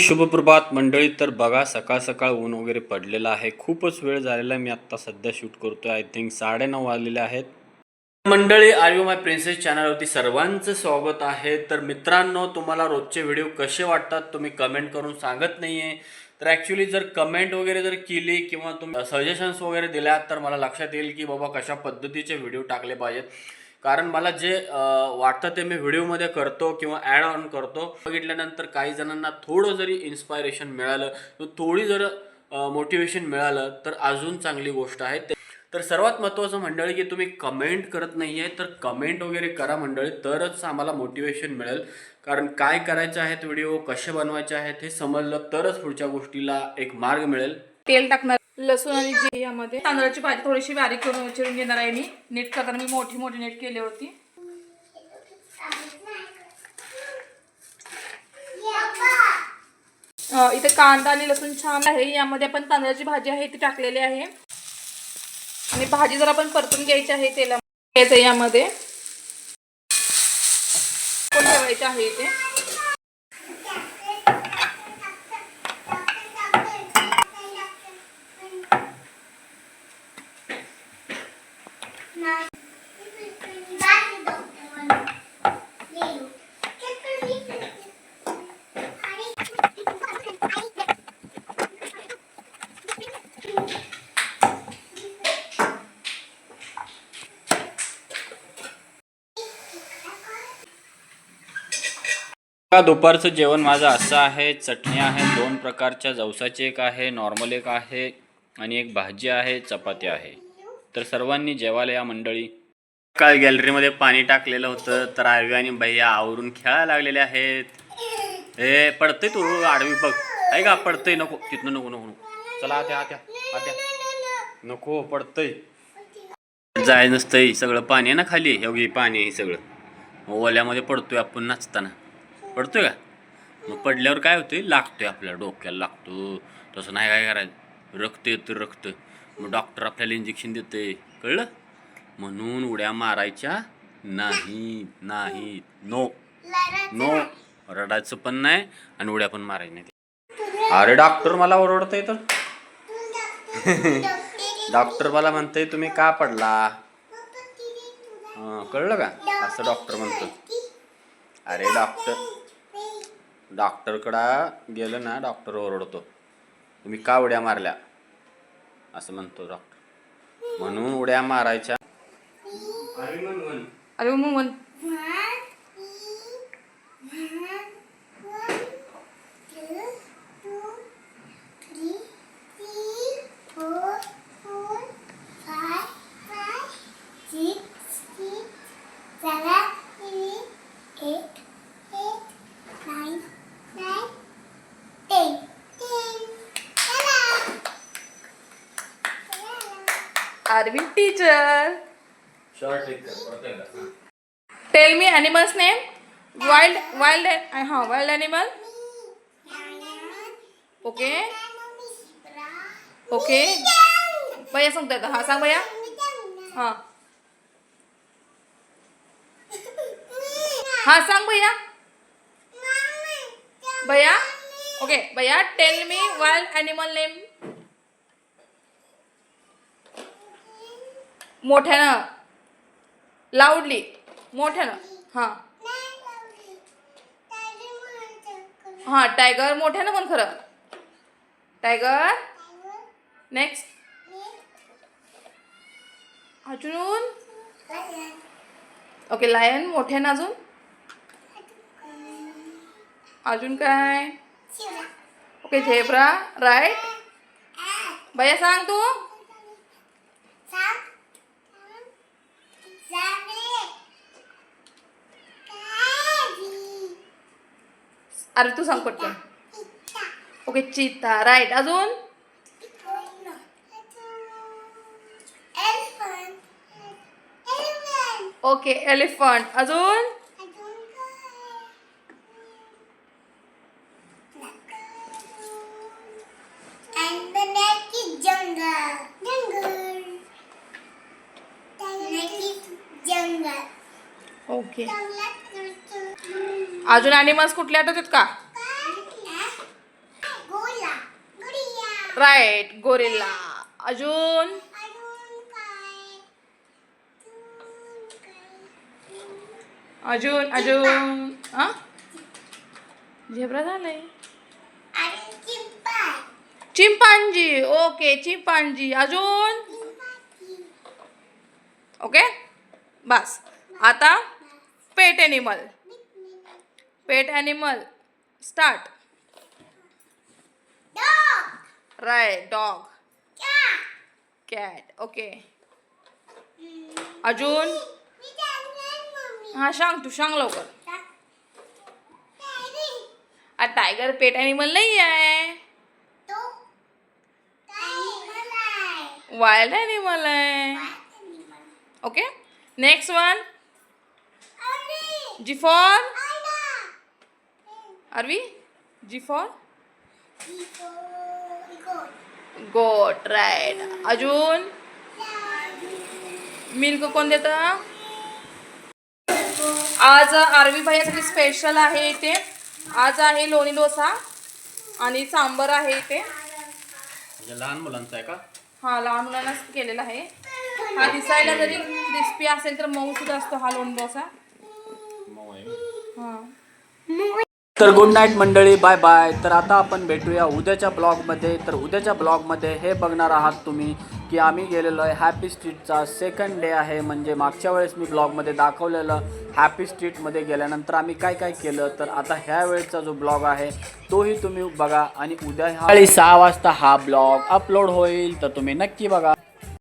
शुभप्रभात मंडळी तर बघा सकाळ सकाळ ऊन वगैरे पडलेलं आहे. खूपच वेळ झालेला आहे. मी आत्ता सध्या शूट करतोय. आय थिंक साडेनऊ वाजलेले आहेत. मंडळी आर यू माय प्रिन्सेस चॅनलवरती सर्वांचं स्वागत आहे. तर मित्रांनो तुम्हाला रोजचे व्हिडिओ कसे वाटतात तुम्ही कमेंट करून सांगत नाही आहे तर ॲक्च्युली जर कमेंट वगैरे जर केली किंवा तुम्ही सजेशन्स वगैरे दिल्या तर मला लक्षात येईल की बाबा कशा पद्धतीचे व्हिडिओ टाकले पाहिजेत. कारण मला जे वाटतं ते मी व्हिडिओमध्ये करतो किंवा ॲड ऑन करतो बघितल्यानंतर काही जणांना थोडं जरी इन्स्पायरेशन मिळालं थोडी जर मोटिवेशन मिळालं तर अजून चांगली गोष्ट आहे. ते- तर सर्वात महत्त्वाचं मंडळी की तुम्ही कमेंट करत नाही आहे तर कमेंट वगैरे करा मंडळी तरच आम्हाला मोटिवेशन मिळेल. कारण काय करायचं आहेत व्हिडिओ कसे बनवायचे आहेत हे समजलं तरच पुढच्या गोष्टीला एक मार्ग मिळेल. तेल टाकणार लसूण आणि जिरे यामध्ये. तांदळाची भाजी थोडीशी बारीक करून उचलून घेणार आहे मी. नीट करताना मी मोठी मोठी नीट केली होती. इथे कांदा आणि लसूण छान आहे. यामध्ये आपण तांदळाची भाजी आहे ती टाकलेली आहे. आणि भाजी जर आपण परतून घ्यायची आहे तेला घ्यायचं यामध्ये. कोण ठेवायचं आहे इथे दुपारचं जेवण माझं असं आहे चटणी आहे दोन प्रकारच्या जवसाची एक आहे नॉर्मल एक आहे आणि एक भाजी आहे चपाती आहे. तर सर्वांनी जेवायला या मंडळी. काल गॅलरीमध्ये पाणी टाकलेलं होतं तर आरवी आणि भैया आवरून खेळायला लागलेले आहेत. हे पडतंय तू आडवी बघ. आहे का? पडतंय. नको. तिथनं नको नको नको. चला आत्या आत्या आत्या. नको पडतंय. जाय नसतंय. सगळं पाणी आहे ना खाली? एवढी पाणी आहे सगळं. ओल्यामध्ये पडतोय आपण नाचताना. पडतोय का? मग पडल्यावर काय होते लागतोय आपल्या डोक्याला लागतो. तसं नाही काय करायचं. रक्त येतं रक्त. मग डॉक्टर आपल्याला इंजेक्शन देते कळलं? म्हणून उड्या मारायच्या नाही नाही. नो नो रडायचं पण नाही आणि उड्या पण मारायचं नाही अरे डॉक्टर मला ओरडतंय तर. डॉक्टर मला म्हणतंय तुम्ही का पडला? कळलं का? असं डॉक्टर म्हणतो अरे डॉक्टर डॉक्टरकडं गेलं ना डॉक्टर ओरडतो. तुम्ही का उड्या मारल्या? असं म्हणतो डॉक्टर. म्हणून उड्या मारायच्या. अरे मग म्हण. Arvind teacher tell me animals name wild wild हाँ वाईल्ड ॲनिमल ओके ओके भैया सांगता येतं हाँ सांग भैया। हाँ। हाँ सांग भैया। भैया। ओके भैया tell me wild animal name मोठ्यानं. लाऊडली. मोठ्यानं. हां. हां टायगर मोठ्यानं पण खरं. टायगर नेक्स्ट अजून? ओके लायन मोठ्यानं अजून? अजून काय? ओके झेब्रा राईट भैया सांग तू. अरे तू सांग पटकन. ओके चित्ता. राईट अजून. Okay elephant. अजून? ओके. अजून ॲनिमल्स कुठले आठवतात का? राईट गोरिल्ला अजून? अजून अजून. हा? झेब्रा झालंय. चिंपांजी. Okay chimpanzee. अजून? ओके? बस. आता? Pet animal pet animal start dog right dog cat okay अजून हा सांग तू सांग लवकर. आ टायगर पेट ॲनिमल नाही आहे तो वाईल्ड ॲनिमल आहे ओके नेक्स्ट वन अरे जी फॉर आला Aarvi G for echo echo goat right अजून मिल्क कोण देतं? आज आरवी भाईसाठी स्पेशल आहे इथे. आज आहे लोणी डोसा आणि सांबर आहे इथे. म्हणजे लहान मुलांचा आहे का? हा लहान मुलांनाच केलेला आहे. हा दिसायला जरी क्रिस्पी असेल तर मऊ सुद्धा असतो हा लोणी डोसा. तर गुड नाईट मंडळी बाय बाय तर आता आपण भेटूया उद्याच्या ब्लॉगमध्ये तर उद्याच्या ब्लॉगमध्ये हे बघणार आहात तुम्ही की आम्ही गेलेलो आहे हॅपी स्ट्रीटचा सेकंड डे आहे. म्हणजे मागच्या वेळेस मी ब्लॉगमध्ये दाखवलेलं हॅपी स्ट्रीटमध्ये गेल्यानंतर आम्ही काय काय केलं. तर आता ह्या वेळेचा जो ब्लॉग आहे तोही तुम्ही बघा. आणि उद्या सहा वाजता हा ब्लॉग अपलोड होईल. तर तुम्ही नक्की बघा.